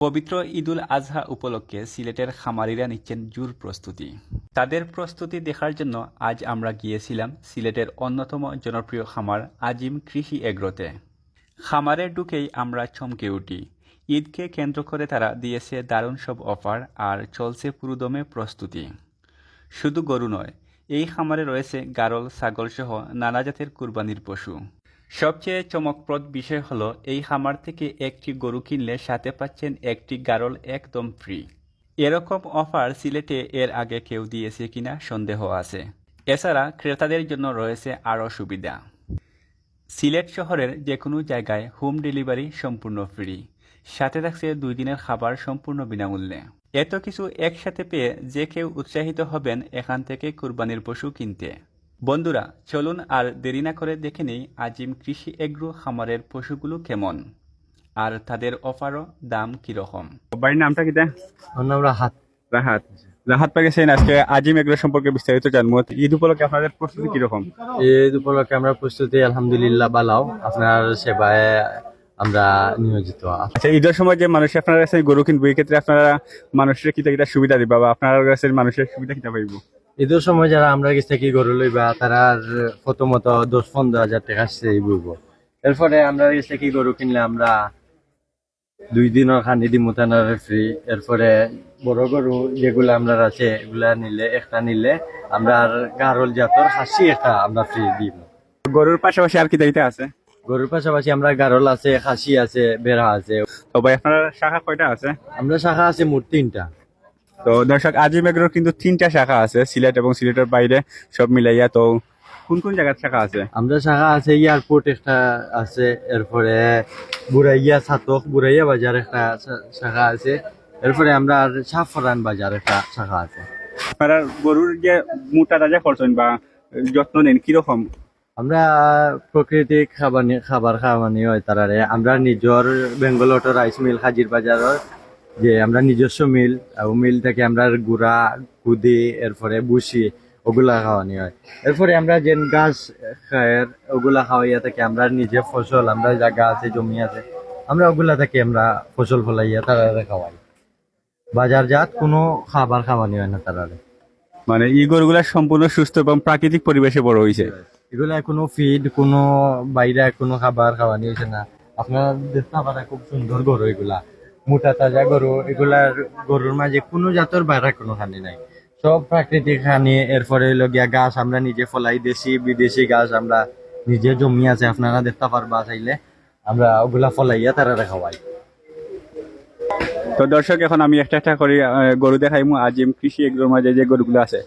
পবিত্র ঈদুল আজহা উপলক্ষে সিলেটের খামারিরা নিচ্ছেন জোর প্রস্তুতি। তাদের প্রস্তুতি দেখার জন্য আজ আমরা গিয়েছিলাম সিলেটের অন্যতম জনপ্রিয় খামার আজিম কৃষি এগ্রোতে। খামারে ঢুকেই আমরা চমকে উঠি। ঈদকে কেন্দ্র করে তারা দিয়েছে দারুণ সব অফার আর চলছে পুরুদমে প্রস্তুতি। শুধু গরু নয়, এই খামারে রয়েছে গারল ছাগল সহ নানা জাতের কুরবানির পশু। সবচেয়ে চমকপ্রদ বিষয় হলো, এই খামার থেকে একটি গরু কিনলে সাথে পাচ্ছেন একটি গারল একদম ফ্রি। এরকম অফার সিলেটে এর আগে কেউ দিয়েছে কিনা সন্দেহ আছে। এছাড়া ক্রেতাদের জন্য রয়েছে আরও সুবিধা। সিলেট শহরের যে কোনো জায়গায় হোম ডেলিভারি সম্পূর্ণ ফ্রি। সাথে থাকছে দুই দিনের খাবার সম্পূর্ণ বিনামূল্যে। এত কিছু একসাথে পেয়ে যে কেউ উৎসাহিত হবেন এখান থেকে কুরবানির পশু কিনতে। বন্ধুরা চলুন আর দেরি না করে দেখে নেই আজিম কৃষি এগ্রো খামারের পশুগুলো কেমন আর তাদের অফারও দাম কীরকম। বাড়ির নামটা কিটা আমার নাম রাহাত। রাহাত। রাহাত আজকে আজিম এগ্রো সম্পর্কে বিস্তারিত জানব। ঈদ উপলক্ষে আপনাদের প্রস্তুতি কীরকম? ঈদ উপলক্ষে আমরা প্রস্তুতি আলহামদুলিল্লাহ বালাও। আপনার সেবায় আমরা নিয়োজিত। আচ্ছা ঈদের সময় যে মানুষ আপনার কাছে গরু কিনবো এই ক্ষেত্রে আপনারা মানুষের কিতা কিতা সুবিধা দিবা বা আপনার কাছে মানুষের সুবিধা কিতা পাইব? ঈদের সময় যারা আমরা কাছ থেকে গরু লইবা তারা প্রথমত দশ পনেরো হাজার টাকা সেই বুঝব এরপরে আমরা কাছ থেকে গরু কিনলে আমরা দুই দিনের খানি দিমু তানার ফ্রি এরপরে বড় গরু যেগুলো আমরা আছে এগুলা নিলে একটা নিলে আমরা আর গারল জাতর হাসি একটা আমরা ফ্রি দিব গরুর পাশাপাশি আর কি কিতা আছে? গরুর পাশাপাশি আমরা গারল আছে খাসি আছে বেড়া আছে। তো ভাই আপনার শাখা কয়টা আছে? আমরা শাখা আছে মোট তিনটা। তো দর্শক আজিম এগ্রোর কিন্তু তিনটা শাখা আছে সিলেট এবং সিলেটের বাইরে সব মিলাইয়া। তো কোন কোন জায়গার শাখা আছে? আমরা শাখা আছে এয়ারপোর্ট একটা আছে এরপরে বুড়াইয়া ছাতক বুড়াইয়া বাজার একটা শাখা আছে এরপরে আমরা আর সাফরান বাজার একটা শাখা আছে। আপনারা গরুর যে মোটা তাজা করছেন বা যত্ন নেন কীরকম? আমরা প্রাকৃতিক খাবার খাবার খাওয়ানি হয় তারারে। আমরা নিজের বেঙ্গল অটো রাইস মিল হাজির বাজারের যে আমরা নিজস্ব মিল মিল থেকে আমরা গুড়া কুদি এরপরে বুসি ওগুলা খাওয়ানি হয়। এরপরে আমরা যে গাছ খায়ের ওগুলা খাওয়াইয়া থেকে আমরা নিজে ফসল আমরা জায়গা আছে জমি আছে আমরা ওগুলা থেকে আমরা ফসল ফলাইয়া তারারে খাওয়াই। বাজারজাত কোনো খাবার খাওয়ানি হয় না তারারে। মানে এই গরুগুলা সম্পূর্ণ সুস্থ এবং প্রাকৃতিক পরিবেশে বড় হয়েছে এগুলা কোনো ফিড কোনো বাইরে কোনো খাবার খাওয়ানি হয়েছে না। আপনার দেখতে পারা খুব সুন্দর গরু এগুলা। মোটা তাজা গরু, এগুলার গরুর মাঝে কোনো জাতের বাইরে কোনো হানি নাই। সব প্রাকৃতিক খানি এরপরে লগিয়া গাছ আমরা নিজে ফলাই দেশি, বিদেশি গাছ আমরা নিজে জমি আছে, আপনারা দেখতে পারবা চাইলে। আমরা ওগুলা ফলাইয়া তারা খাওয়াই। তো দর্শক, এখন আমি একটা একটা করে গরু দেখাইমু। আজিম কৃষি এগুলোর মাঝে যে গরুগুলো আছে।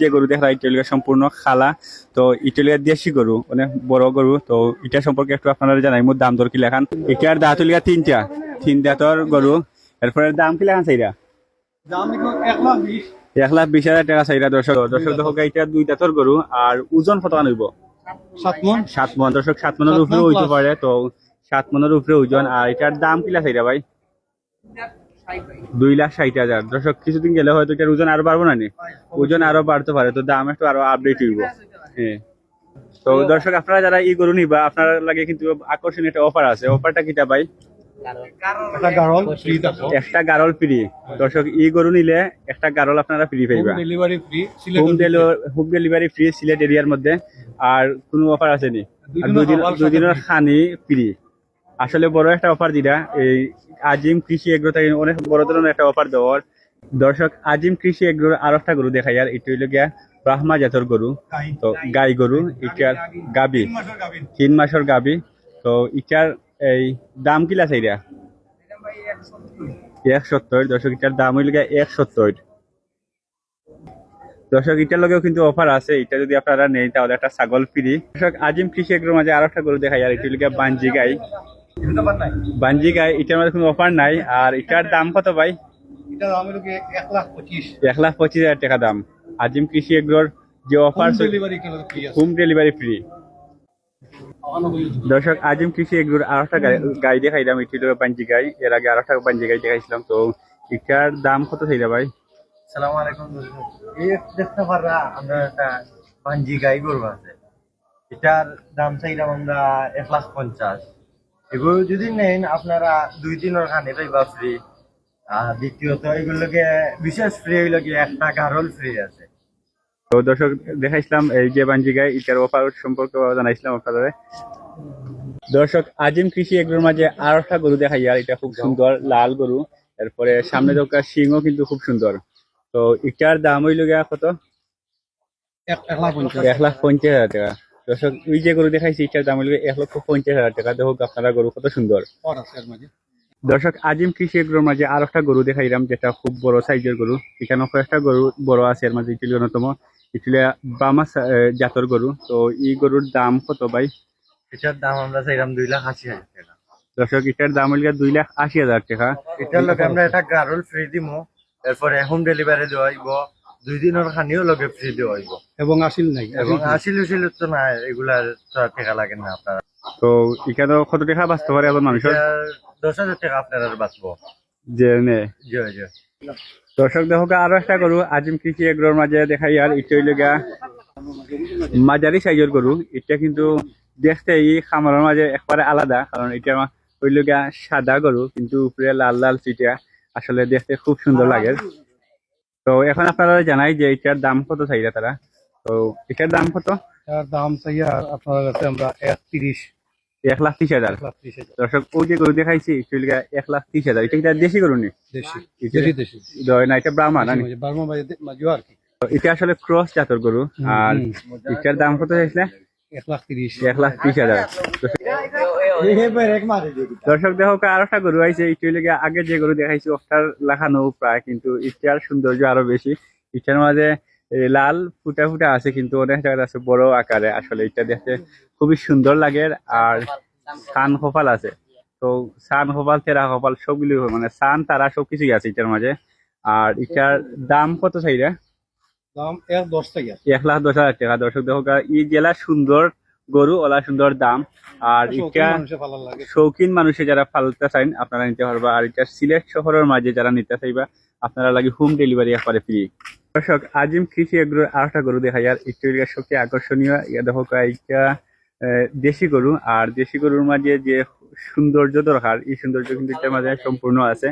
যে গরু দেখা ইটালিয়া সম্পূর্ণ খালা। তো ইটালিয়ার দেশি গরু অনেক বড় গরু। তো এটা সম্পর্কে একটু আপনারা জানাইমু, দাম দর কি লেখান? এটার দাঁত তিনটা। তিন দাঁতর গরু এরপরে দাম কি সেইটা এক লাখ বিশ। হাজার টাকা চাইরা দর্শক দর্শক দেখো এটা দুই দাঁতর গরু আর ওজন কত আনব সাত মন। সাত মন। দর্শক সাত মনের উপরে হইতে পারে তো সাত মনের উপরে ওজন। আর এটার দাম চাইরা ভাই? দুই লাখ ষাট হাজার দর্শক কিছুদিন গেলে হয়তো এটার ওজন আরও বাড়বো না নি? ওজন আরও বাড়তে পারে তো দাম একটু আরও আপডেট হইব হ্যাঁ তো দর্শক আপনারা যারা ই গরু নিবা আপনার লাগে কিন্তু আকর্ষণীয় একটা অফার আছে। অফারটা কিটা ভাই? একটা গারল ফ্রি থাকো। একটা গারল ফ্রি দর্শক ই গরু নিলে একটা গারল আপনারা ফ্রি পাইবা। Delivery free home home delivery free Sylhet এরিয়ার মধ্যে। আর কোনো অফার আছে নি? দুই আর দিনের দুই দিন খাবার দুই দিনের সাথে খানি ফ্রি আসলে বড় একটা অফার দিরা। এই আজিম কৃষি এগ্রো থেকে অনেক বড় ধরনের একটা অফার দেওয়ার। দর্শক আজিম কৃষি এগ্রোর আর একটা গরু দেখাই। আর এটা হইল গিয়া ব্রাহ্মা জাতর গরু। তো গাই। গরু এটার গাবি। তিন মাসের গাবি। তো এটার এই দাম কিলা চাইরা এক সত্তর দর্শক এটার দাম হইল এক সত্তর দর্শক এটার লগেও কিন্তু অফার আছে। এটা যদি আপনারা নেই তাহলে একটা ছাগল ফ্রি। দর্শক আজিম কৃষি এগ্রোর মাঝে আর একটা গরু দেখাই আর এটা হইল বাঞ্জি গাই। বাঞ্জি গাই এটার মধ্যে কোনো অফার নাই। আর এটার দাম কত ভাই? এটা কি এক লাখ পঁচিশ হাজার টাকা দাম। আজিম কৃষি এগ্রোর যে অফার হোম ডেলিভারি ফ্রি দর্শক, আজিম কৃষি এগুলোর আর একটা গাই- দেখাইলাম এটি পাঞ্জি গাই। এর আগে একটা পাঞ্জি গাই দেখাইছিলাম তো এটার দাম কত ভাই? সালাম আলাইকুম দর্শক। এই দেখতে পাররা আমরা একটা পাঞ্জি গাই গরু আছে। এটার দাম চাইলাম আমরা এক লাখ পঞ্চাশ। এগুলো যদি নেন, আপনারা দুই দিনের খানি পাইবা ফ্রি আর দ্বিতীয়ত, এগুলোকে বিশেষ ফ্রি হইল কি, একটা গারল ফ্রি আছে। তো দর্শক দেখাইছিলাম এই যে বাঞ্জিগায় ইটার অফার সম্পর্কে জানাইছিলাম আপনাদের। দর্শক আজিম কৃষি এগুলোর মাঝে আর একটা গরু দেখাই আর এটা খুব সুন্দর লাল গরু। এরপরে সামনে দোকান সিংও কিন্তু খুব সুন্দর। তো ইটার দাম হইল গিয়া কত? এক লাখ পঞ্চাশ। হাজার টাকা। দর্শক ওই যে গরু দেখাইছি ইটার দাম হইল এক লক্ষ পঞ্চাশ হাজার টাকা। দেখো আপনারা গরু কত সুন্দর। দর্শক আজিম কৃষি এগুলোর মাঝে আর একটা গরু দেখাইলাম যেটা খুব বড় সাইজের গরু। এখানে কয়েকটা গরু বড় আছে এর মাঝে অন্যতম। এটি বামা জাতর গরু। তো এই গরুর দাম কত ভাই? এটার দাম আমরা চাইলাম দুই লাখ আশি হাজার টাকা। দর্শক এটার দাম হইল দুই লাখ আশি হাজার টাকা। এটার লগে আমরা একটা গারল ফ্রি দিমু। এরপরে হোম ডেলিভারি দেওয়া হইব। দুই দিনের খানিও লগে ফ্রি দেওয়া হইব। এবং আসিল নাই এবং আসিল উসিল তো না এগুলার টাকা লাগে না আপনারা। তো এখানে কত টাকা বাঁচতে পারে এজন মানুষের? এটা দশ হাজার টাকা আপনারা বাঁচবো। যে নে। জয় জয়। দর্শক দেখো, আরও একটা গরু, আজিম কৃষি এগুলোর মাঝে দেখাই, আর এটা গিয়া মাঝারি সাইজের গরু। এটা কিন্তু দেখতে এই খামারের মাঝে একবারে আলাদা, কারণ এটা হইল গিয়া সাদা গরু, কিন্তু উপরে লাল লাল চিটিয়া আসলে দেখতে খুব সুন্দর লাগে। তো এখন আপনারা জানাই যে এটার দাম কত চাইরা তারা? তো এটার দাম কত? দাম চাইয়া আপনার কাছে আমরা এক এক লাখ ত্রিশ হাজার। দর্শক ওই যে গরু দেখাইছি এক লাখ ত্রিশ হাজার। এটা কি তার দেশি গরু নি? দেশি। এটা- দেশি দেশি। না এটা ব্রাহ্মা না এটা আসলে ক্রস জাতের গরু। আর এটার দাম কত চাইছিলে? এক লাখ তিরিশ। এক লাখ ত্রিশ হাজার। দর্শক দেখো আর একটা গরু আইছে। একটু লেগে আগে যে গরু দেখাইছি ওটার লাখানো প্রায় কিন্তু ইটার সৌন্দর্য আরও বেশি। ইটার মাঝে লাল ফুটা ফুটা আছে কিন্তু অনেক জায়গায় আছে বড় আকারে। আসলে এটা দেখতে খুবই সুন্দর লাগে আর সান কপাল আছে। তো সান কপাল তেরা কপাল সবগুলি মানে সান তারা সবকিছুই আছে এটার মাঝে। আর এটার দাম কত চাইরা? দাম এক দশ টাকা। এক লাখ দশ হাজার টাকা। দর্শক দেখো ই জেলা সুন্দর গরু ওলা সুন্দর দাম। আর এটা শৌখিন মানুষে যারা ফালতে চাইন আপনারা নিতে পারবা। আর এটা সিলেট শহরের মাঝে যারা নিতে চাইবা আপনারা লাগে হোম ডেলিভারি একবারে ফ্রি দর্শক আজিম কৃষি এগুলোর আর একটা গরু দেখা যায় একটু সবচেয়ে আকর্ষণীয় ইয়া দেখো আহ, দেশি গরু। আর দেশি গরুর মাঝে যে সৌন্দর্য দরকার এই সৌন্দর্য কিন্তু এটার মাঝে সম্পূর্ণ আছে।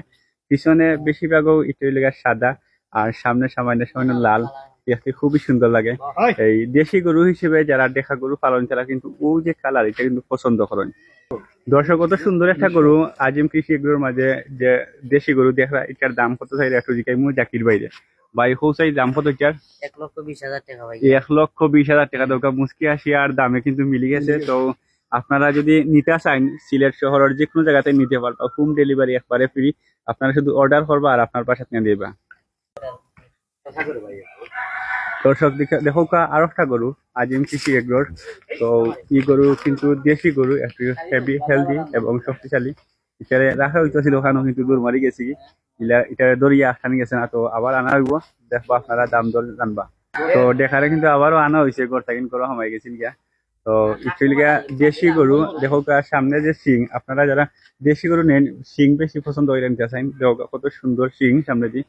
পিছনে বেশিরভাগও লেগে সাদা আর সামনে সামান্য সামান্য লাল। দেখতে খুবই সুন্দর লাগে। এই দেশি গরু হিসেবে যারা দেখা গরু পালন তারা কিন্তু ও যে কালার এটা কিন্তু পছন্দ করেন। দর্শক কত সুন্দর একটা গরু। আজিম কৃষি এগুলোর মাঝে যে দেশি গরু দেখা এটার দাম কত চাই একটু জিকাই মু জাকির বাইরে ভাই হৌসাই দাম কত এটার? এক লক্ষ বিশ হাজার টাকা ভাই। এক লক্ষ বিশ হাজার টাকা দরকার মুসকি আসি আর দামে কিন্তু মিলি গেছে। তো আপনারা যদি নিতে চান সিলেট শহরের যে কোনো জায়গাতে নিতে পারবা। হোম ডেলিভারি একবারে ফ্রি। আপনারা শুধু অর্ডার করবা আর আপনার পাশে নিয়ে দেবা দর্শক দেখে- আর একটা গরু, আজিম কৃষি এগুলোর তো এই গরু কিন্তু দেশি গরু, একটু হেভি হেলদি এবং শক্তিশালী। এটারে রাখা হইতেছিল ওখানেও কিন্তু দূর মারি গেছি এটা দরিয়া আসানি গেছে না, তো আবার আনা হইব। দেখবা আপনারা দাম দর জানবা। তো দেখারে কিন্তু আবারও আনা হয়েছে গড় থাকিন করা সময় গেছিল গিয়া। তো ইটুলিগা দেশি গরু দেখো সামনে যে শিং, আপনারা যারা দেশি গরু নেন সিং বেশি পছন্দ হইলেন চাইন দেখো কত সুন্দর শিং সামনে দি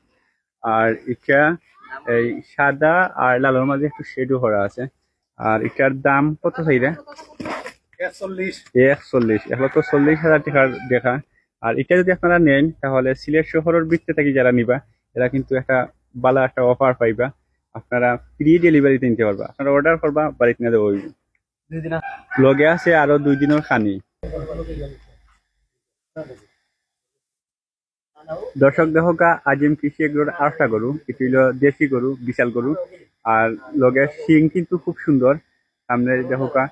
আর এটা এই সাদা আর লালের মাঝে একটু শেডও করা আছে। আর এটার দাম কত চাইরা একচল্লিশ। এক চল্লিশ এক চল্লিশ হাজার টাকার দেখা। আর এটা যদি আপনারা নেন তাহলে সিলেট শহরের বৃত্তে থাকি যারা নিবা এরা কিন্তু একটা ভালো একটা অফার পাইবা। আপনারা ফ্রি ডেলিভারিতে নিতে পারবা। আপনারা অর্ডার করবা বাড়িতে নিয়ে দেবো লগে আছে আরও দুই দিনের খানি। দর্শক দেখকা আজিম কৃষি এগুলোর আরেকটা গরু, এটি হলো দেশি গরু, বিশাল গরু। আর লগে শিং কিন্তু খুব সুন্দর। সামনে দেখকা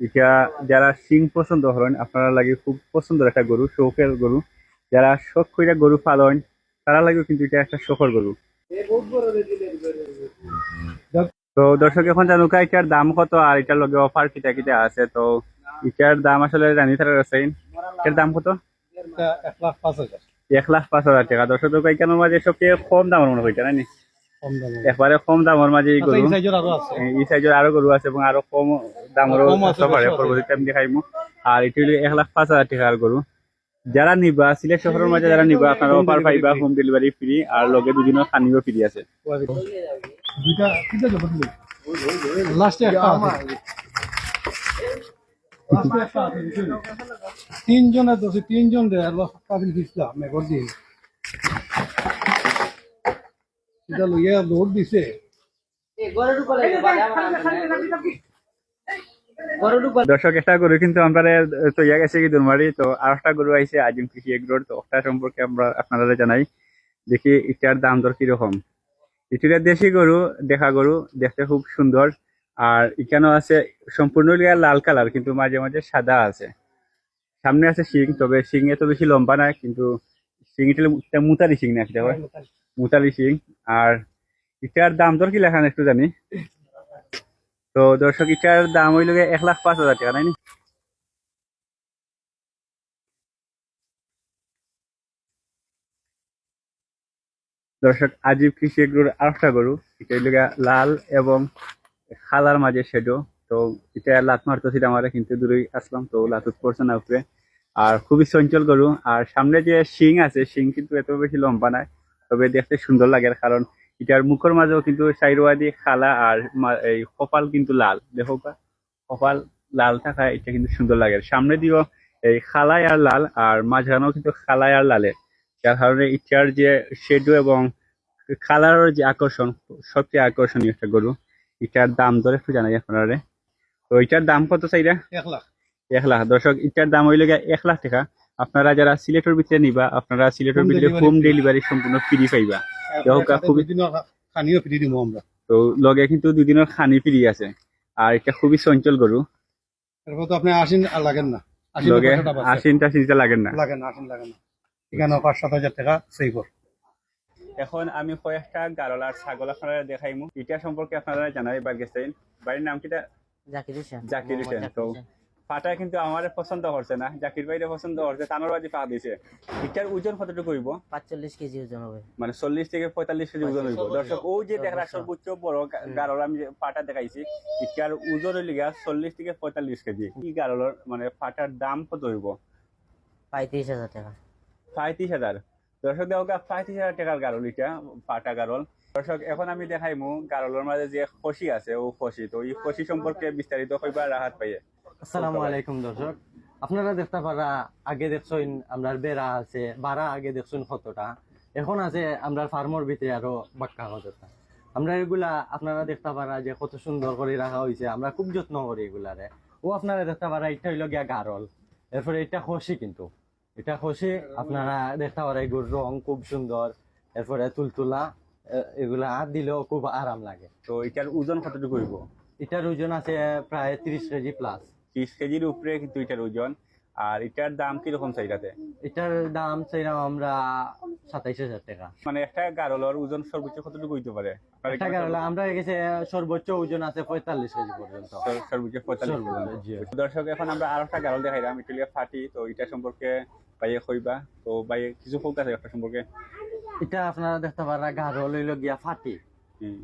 এটা যারা শিং পছন্দ করেন, আপনারা লাগে খুব পছন্দের একটা গরু শৌকের গরু। যারা শখ করে গরু পালন, তারা লাগে কিন্তু এটা একটা শখের গরু। তো দর্শক, এখন জানুকা এটার দাম কত আর এটার লগে অফার কিটা কিটা আছে? তো এটার দাম আসলে জানি তারা এটার দাম কত? এক লাখ পাঁচ হাজার। এক লাখ পাঁচ হাজার টাকা। দর্শক তো এখানের মাঝে সবচেয়ে কম দামের মনে হইতে নানি একবারে কম দামের মাঝে এই আচ্ছা, গরু এই সাইজের আরও সাইজের আরও গরু আছে এবং আরও কম দামেরও। পরবর্তীতে আমি আর এটি হলো এক লাখ পাঁচ হাজার টাকার গরু। যারা নিবা সিলেট শহরের মাঝে যারা নিবা আপনারা অফার পাইবা হোম ডেলিভারি ফ্রি আর লগে দুদিনের খানিও ফ্রি লাস্টে আছে। দোষী তিনজন দে আর কাবিল দিছিলাম মেঘর দিন এটা লইয়া দিছে। দর্শক, একটা গরু কিন্তু আমরা তৈয়া গেছে কি দুরমারি তো আর একটা গরু আইছে আজিম কৃষি এগ্রোর তো ওটা সম্পর্কে আমরা আপনারা জানাই। দেখি, এটার দাম দর কীরকম। এটা দেশি গরু, দেখা গরু, দেখতে খুব সুন্দর। আর এখানেও আছে সম্পূর্ণ লাল কালার কিন্তু মাঝে মাঝে সাদা আছে। সামনে আছে শিং তবে শিং এত বেশি লম্বা না কিন্তু শিং এটা মুতারি শিং না একটা মুতালি শিং। আর ইটার দাম দর কি লেখা একটু জানি? তো দর্শক এটার দাম হইল এক লাখ পাঁচ হাজার টাকা নাই দর্শক আজীব কৃষি এগুলোর আরেকটা গরু এটা লাল এবং খালার মাঝে সেডো তো এটা লাত মারতেছিল আমার, কিন্তু দূরেই আসলাম, তো লাতুত পড়ছে না উপরে। আর খুবই চঞ্চল গরু, আর সামনে যে শিং আছে, শিং কিন্তু এত বেশি লম্বা নাই তবে দেখতে সুন্দর লাগে, কারণ এটার মুখের মাঝেও কিন্তু সাইরোয়াদি খালা আর এই কপাল কিন্তু লাল। দেখো কপাল লাল থাকা, এটা কিন্তু সুন্দর লাগে। সামনে দিও এই খালাই আর লাল, আর মাঝখানেও কিন্তু খালাই আর লালের। যার কারণে ইটার যে শেডো এবং কালারের যে আকর্ষণ, সবচেয়ে আকর্ষণীয় একটা গরু। এটার দাম ধরে একটু জানাই আপনারা তো এটার দাম কত চাইরা? এক লাখ। এক লাখ। দর্শক এটার দাম হইলে এক লাখ টাকা। আপনারা যারা সিলেটের ভিতরে নিবা আপনারা সিলেটের ভিতরে হোম। ডেলিভারি সম্পূর্ণ ফ্রি পাইবা। খুবই- খানিও ফিরি দিব আমরা। তো লগে কিন্তু দুদিনের খানি ফ্রি আছে। আর এটা খুবই চঞ্চল গরু। এরপর তো আপনি আসেন আর লাগেন না। লগে বাঁচে। আশিনটা লাগেন না। লাগে না আসেন লাগে না। এখানে পাঁচ সাত হাজার টাকা এখন আমি কয়েকটা গারল আর ছাগল আপনারা দেখাইমু এটা সম্পর্কে আপনারা জানাই বার গেছেন বাড়ির নাম কিটা? জাকির হোসেন। জাকির হোসেন, তো-। ফাটা কিন্তু আমার পছন্দ করছে না। জাকির ভাইরে পছন্দ করছে তানোর বাজি পা দিছে। এটার ওজন কতটুকু হইব? পাঁচচল্লিশ কেজি ওজন হবে। মানে চল্লিশ থেকে পঁয়তাল্লিশ কেজি ওজন হইব। দর্শক ও যে দেখা সর্বোচ্চ। বড় গারল আমি পাটা দেখাইছি এটার ওজন হইলে গিয়া চল্লিশ থেকে পঁয়তাল্লিশ কেজি। কি গারলের মানে পাটার দাম কত হইব? পঁয়ত্রিশ হাজার টাকা। পঁয়ত্রিশ হাজার। দর্শক দেওয়া পঁয়ত্রিশ হাজার টাকার গারল এটা, পাটা গারল। দর্শক, এখন আমি দেখাইমু গারলের মাঝে যে খসি আছে, ও খসি। তো এই খসি সম্পর্কে বিস্তারিত কইবা রাহাত পাইয়ে। আসসালামু আলাইকুম, দর্শক। আপনারা দেখতে পারা, আগে দেখছেন আমরা বেড়া আছে, বাড়া আগে দেখছেন কতটা। এখন আছে আমরা ফার্মর ভিতরে আরও বাক্কা কতটা। আমরা এগুলা আপনারা দেখতে পারা যে কত সুন্দর করে রাখা হয়েছে আমরা খুব যত্ন করি এগুলারে। ও আপনারা দেখতে পারা, এটা হইল গিয়া গারল। এরপরে এটা খসি কিন্তু। এটা খসি আপনারা দেখতে পারা এগুলোর রং খুব সুন্দর। এরপরে তুলতুলা এগুলা দিলেও খুব আরাম লাগে। তো এটার ওজন কতটুকু হইব? এটার ওজন আছে প্রায় তিরিশ কেজি প্লাস ত্রিশ কেজির উপরে কিন্তু এটার ওজন। আর এটার দাম কীরকম চাইটাতে এটার দাম চাইলাম আমরা সাতাইশ হাজার টাকা। মানে একটা গারলের ওজন সর্বোচ্চ কতটুকু হইতে পারে? একটা আমরা গেছে সর্বোচ্চ ওজন আছে পঁয়তাল্লিশ কেজি পর্যন্ত। সর্বোচ্চ পঁয়তাল্লিশ। দর্শক এখন আমরা আর একটা গারল দেখাইলাম এটা ফাটি। তো এটা সম্পর্কে বাইয়ে কইবা তো বাইয়ে কিছু ফোক আছে সম্পর্কে? এটা আপনারা দেখতে পারা গাঢ় লইল গিয়া ফাটি।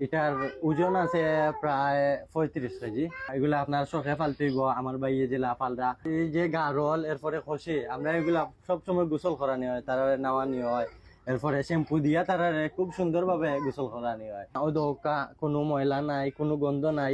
এটার ওজন আছে প্রায় পঁয়ত্রিশ কেজি। এগুলা আপনার শখে পাল্টিব আমার বাইয়ে জেলা পাল্টা এই যে গারল এরপরে খসি আমরা এগুলা সবসময় গোসল করানি হয় তারা নামানি হয়। এরপরে শ্যাম্পু দিয়া তারা খুব সুন্দর ভাবে গোসল করানি হয়। ও দৌকা কোনো ময়লা নাই কোনো গন্ধ নাই।